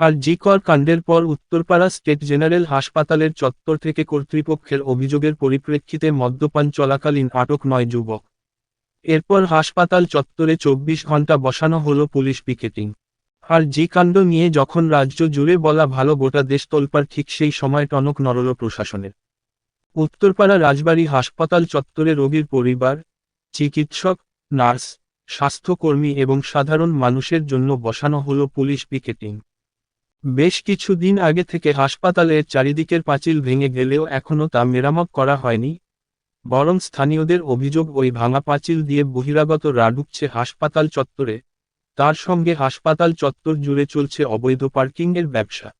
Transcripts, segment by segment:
আর জিকর কাণ্ডের পর Uttarpara state general হাসপাতালের চত্বর থেকে কর্তৃপক্ষের অভিযোগের পরিপ্রেক্ষিতে মদ্যপান চলাকালীন আটক নয় যুবক। এরপর হাসপাতাল চত্বরে চব্বিশ ঘণ্টা বসানো হলো পুলিশ পিকেটিং। আর জি কাণ্ড নিয়ে যখন রাজ্য জুড়ে বলা ভালো গোটা দেশ তোলপাড় ঠিক সেই সময় টনক নরল প্রশাসনের। উত্তরপাড়া রাজবাড়ী হাসপাতাল চত্বরে রোগীর পরিবার, চিকিৎসক, নার্স, স্বাস্থ্যকর্মী এবং সাধারণ মানুষের জন্য বসানো হলো পুলিশ পিকেটিং। বেশ কিছুদিন আগে থেকে হাসপাতালের চারিদিকের পাঁচিল ভেঙে গেলেও এখনও তা মেরামত করা হয়নি। বরং স্থানীয়দের অভিযোগ ওই ভাঙা পাঁচিল দিয়ে বহিরাগত ঢুকছে হাসপাতাল চত্বরে। তার সঙ্গে হাসপাতাল চত্বর জুড়ে চলছে অবৈধ পার্কিংয়ের ব্যবসা।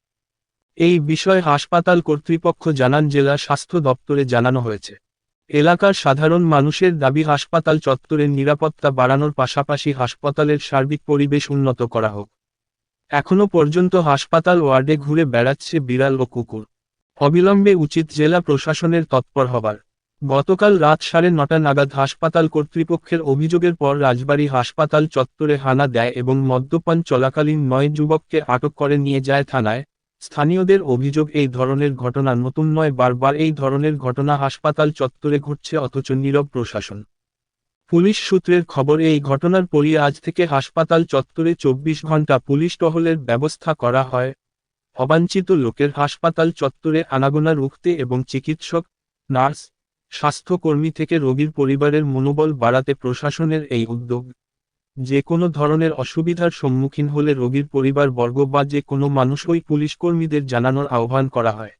এই বিষয়ে হাসপাতাল কর্তৃপক্ষ জানান জেলা স্বাস্থ্য দপ্তরে জানানো হয়েছে। এলাকার সাধারণ মানুষের দাবি হাসপাতাল চত্বরের নিরাপত্তা বাড়ানোর পাশাপাশি হাসপাতালের সার্বিক পরিবেশ উন্নত করা হোক। এখনও পর্যন্ত হাসপাতাল ওয়ার্ডে ঘুরে বেড়াচ্ছে বিড়াল ও কুকুর। অবিলম্বে উচিত জেলা প্রশাসনের তৎপর হবার। গতকাল রাত সাড়ে নটা নাগাদ হাসপাতাল কর্তৃপক্ষের অভিযোগের পর রাজবাড়ী হাসপাতাল চত্বরে হানা দেয় এবং মদ্যপান চলাকালীন নয় যুবককে আটক করে নিয়ে যায় থানায়। স্থানীয়দের অভিযোগ এই ধরনের ঘটনা নতুন নয়, বারবার এই ধরনের ঘটনা হাসপাতাল চত্বরে ঘটছে, অথচ নীরব প্রশাসন। পুলিশ সূত্রের খবর, এই ঘটনার পরই আজ থেকে হাসপাতাল চত্বরে চব্বিশ ঘণ্টা পুলিশ টহলের ব্যবস্থা করা হয়। অবাঞ্ছিত লোকের হাসপাতাল চত্বরে আনাগোনা রুখতে এবং চিকিৎসক, নার্স, স্বাস্থ্যকর্মী থেকে রোগীর পরিবারের মনোবল বাড়াতে প্রশাসনের এই উদ্যোগ। যে কোনো ধরনের অসুবিধার সম্মুখীন হলে রোগীর পরিবার বর্গ বা যে কোনো মানুষ ওই পুলিশকর্মীদের জানানোর আহ্বান করা হয়।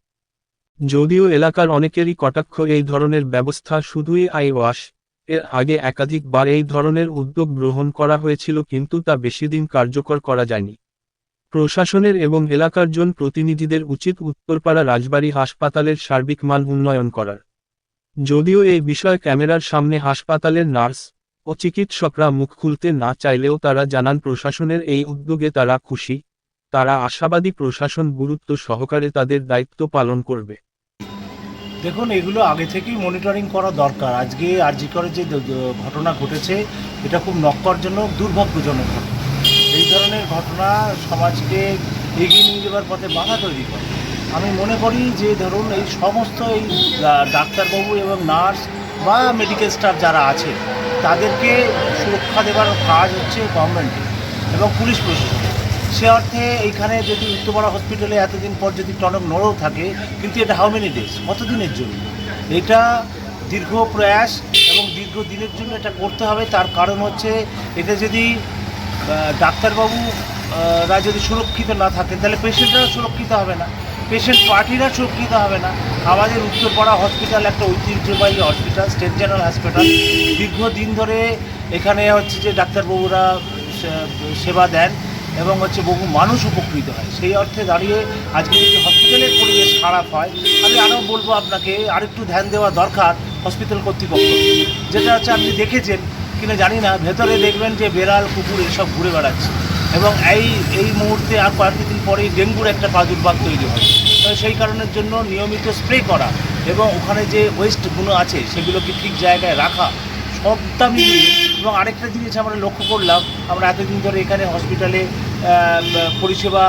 যদিও এলাকার অনেকেরই কটাক্ষ, এই ধরনের ব্যবস্থা শুধুই আই ওয়াশ এর আগে একাধিকবার এই ধরনের উদ্যোগ গ্রহণ করা হয়েছিল কিন্তু তা বেশিদিন কার্যকর করা যায়নি। প্রশাসনের এবং এলাকার জন প্রতিনিধিদের উচিত উত্তরপাড়া রাজবাড়ী হাসপাতালের সার্বিক মান উন্নয়ন করার। যদিও এই বিষয়ে ক্যামেরার সামনে হাসপাতালের নার্স ও চিকিৎসকরা মুখ খুলতে না চাইলেও তারা জানান প্রশাসনের এই উদ্যোগে তারা খুশি। তারা আশাবাদী প্রশাসন গুরুত্ব সহকারে তাদের দায়িত্ব পালন করবে। দেখুন, এগুলো আগে থেকেই মনিটরিং করা দরকার। আজকে আরজি করে যে ঘটনা ঘটেছে, এটা খুব নক্করজনক, দুর্ভাগ্যজনক এই ধরনের ঘটনা সমাজকে এগিয়ে নিয়ে যাওয়ার পথে বাধা তৈরি করে। আমি মনে করি যে, ধরুন, এই সমস্ত এই ডাক্তারবাবু এবং নার্স বা মেডিকেল স্টাফ যারা আছে, তাদেরকে সুরক্ষা দেওয়ার কাজ হচ্ছে গভর্নমেন্টের এবং পুলিশ প্রশাসনের সে অর্থে এইখানে যদি উত্তরপাড়া হসপিটালে এতদিন পর যদি টনক নড়েও থাকে, কিন্তু এটা হাউ মেনি ডেজ কতদিনের জন্য? এটা দীর্ঘ প্রয়াস এবং দীর্ঘ দিনের জন্য এটা করতে হবে। তার কারণ হচ্ছে এটা যদি ডাক্তারবাবু রা যদি সুরক্ষিত না থাকেন, তাহলে পেশেন্টরা সুরক্ষিত হবে না। পেশেন্ট পার্টিরা সুরক্ষিত হবে না। আমাদের উত্তরপাড়া হসপিটাল একটা ঐতিহ্যবাহী হসপিটাল স্টেট জেনারেল হসপিটাল দীর্ঘদিন ধরে এখানে হচ্ছে যে ডাক্তারবাবুরা সেবা দেন। এবং হচ্ছে বহু মানুষ উপকৃত হয়। সেই অর্থে দাঁড়িয়ে আজকে যদি হসপিটালের পরিবেশ খারাপ হয়, আমি আরও বলব আপনাকে, আরেকটু ধ্যান দেওয়া দরকার হসপিটাল কর্তৃপক্ষ। যেটা হচ্ছে আপনি দেখেছেন কিনা জানি না, ভেতরে দেখবেন যে বেড়াল, কুকুর এসব ঘুরে বেড়াচ্ছে। এবং এই এই মুহূর্তে আর কয়েকদিন পরেই ডেঙ্গুর একটা প্রাদুর্ভাব তৈরি হয়। তো সেই কারণের জন্য নিয়মিত স্প্রে করা এবং ওখানে যে ওয়েস্টগুলো আছে, সেগুলোকে ঠিক জায়গায় রাখা সবটা মিলিয়ে এবং আরেকটা জিনিস আমরা লক্ষ্য করলাম, আমরা এতদিন ধরে এখানে হসপিটালে পরিষেবা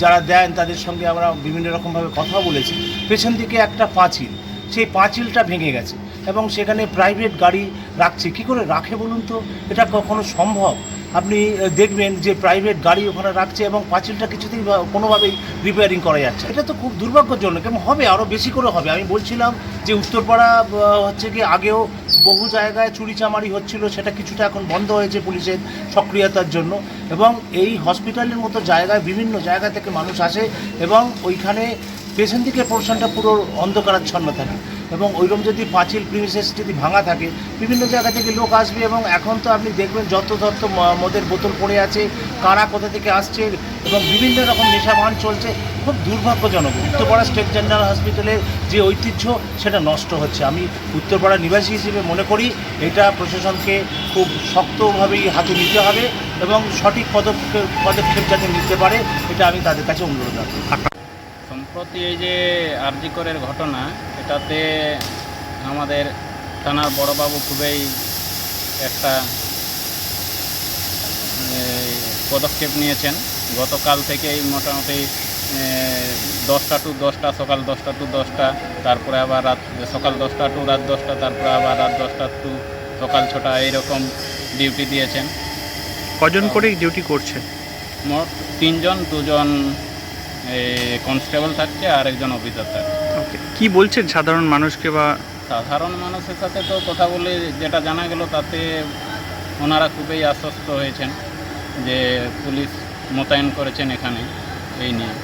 যারা দেন তাদের সঙ্গে আমরা বিভিন্ন রকমভাবে কথা বলেছি। পেছন দিকে একটা পাঁচিল। সেই পাঁচিলটা ভেঙে গেছে। এবং সেখানে প্রাইভেট গাড়ি রাখছে। কি করে রাখে বলুন তো? এটা কখনো সম্ভব? আপনি দেখবেন যে প্রাইভেট গাড়ি ওখানে রাখছে এবং পাঁচিলটা কিছুতেই কোনোভাবেই রিপেয়ারিং করা যাচ্ছে এটা তো খুব দুর্ভাগ্যজনক এবং হবে আরও বেশি করে হবে। আমি বলছিলাম যে উত্তরপাড়া হচ্ছে কি আগেও বহু জায়গায় চুরিচামারি হচ্ছিল, সেটা কিছুটা এখন বন্ধ হয়েছে পুলিশের সক্রিয়তার জন্য এবং এই হসপিটালের মতো জায়গায় বিভিন্ন জায়গা থেকে মানুষ আসে এবং ওইখানে পেছন দিকে পোর্শনটা পুরো অন্ধকারাচ্ছন্ন থাকে। এবং ওইরকম যদি পাঁচিল প্রিমিসেস যদি ভাঙা থাকে, বিভিন্ন জায়গা থেকে লোক আসবে এবং এখন তো আপনি দেখবেন যত তত মদের বোতল পড়ে আছে, কারা কোথা থেকে আসছে এবং বিভিন্ন রকম নেশা ভান চলছে, খুব দুর্ভাগ্যজনক। উত্তরপাড়া স্টেট জেনারেল হসপিটালের যে ঐতিহ্য, সেটা নষ্ট হচ্ছে। আমি উত্তরপাড়া নিবাসী হিসেবে মনে করি, এটা প্রশাসনকে খুব শক্তভাবেই হাতে নিতে হবে এবং সঠিক পদক্ষেপ পদক্ষেপ যাতে নিতে পারে, এটা আমি তাদের কাছে অনুরোধ রাখব। সম্প্রতি এই যে আরজিকরের ঘটনা এটাতে আমাদের থানার বড়বাবু খুবই একটা পদক্ষেপ নিয়েছেন। গতকাল থেকেই মোটামুটি দশটা টু দশটা সকাল দশটা টু দশটা তারপরে আবার রাত সকাল দশটা টু রাত দশটা তারপরে আবার রাত দশটা টু সকাল ছটা এইরকম ডিউটি দিয়েছেন। কজন করে ডিউটি করছে মোট তিনজন দুজন কনস্টেবল থাকছে আর একজন অফিসার থাকছে। কি বলছেন সাধারণ মানুষকে বা? সাধারণ মানুষের সাথে তো কথা বলে যেটা জানা গেল তাতে ওনারা খুবই আশ্বস্ত হয়েছেন যে পুলিশ মোতায়েন করেছেন এখানে এই নিয়ে।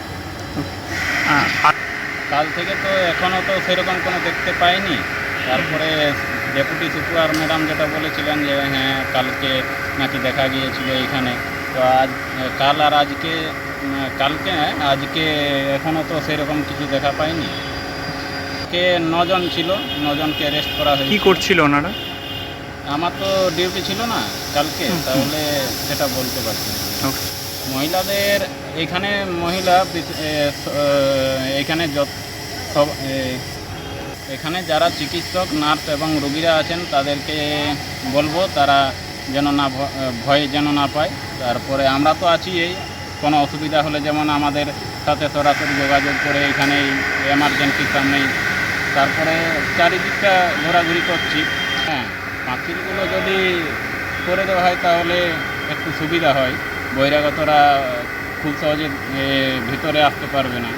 কাল থেকে তো এখনও তো সেরকম কোনো দেখতে পাইনি। তারপরে ডেপুটি সুপার ম্যাডাম যেটা বলেছিলেন যে হ্যাঁ কালকে নাকি দেখা গিয়েছিল এখানে। তো আজ কাল আর আজকে কালকে আজকে এখনও তো সেরকম কিছু দেখা পাইনি। কে নজন ছিল নজনকে অ্যারেস্ট করা হয়েছে। কি করছিল ওনারা? আমার তো ডিউটি ছিল না কালকে। তাহলে সেটা বলতে পারছি না। মহিলাদের এখানে মহিলা এখানে যত সব এখানে যারা চিকিৎসক নার্স এবং রোগীরা আছেন তাদেরকে বলব তারা যেন না ভয় যেন না পায়। তারপরে আমরা তো আছি এই কোনো অসুবিধা হলে যেমন আমাদের সাথে সরাসরি যোগাযোগ করে এখানে এমার্জেন্সির সামনেই তারপরে চারিদিকটা ঘোরাঘুরি করছি। হ্যাঁ পাঁচিলগুলো যদি করে দেওয়া হয় তাহলে একটু সুবিধা হয়। বহিরাগতরা খুব সহজে ভিতরে আসতে পারবে না।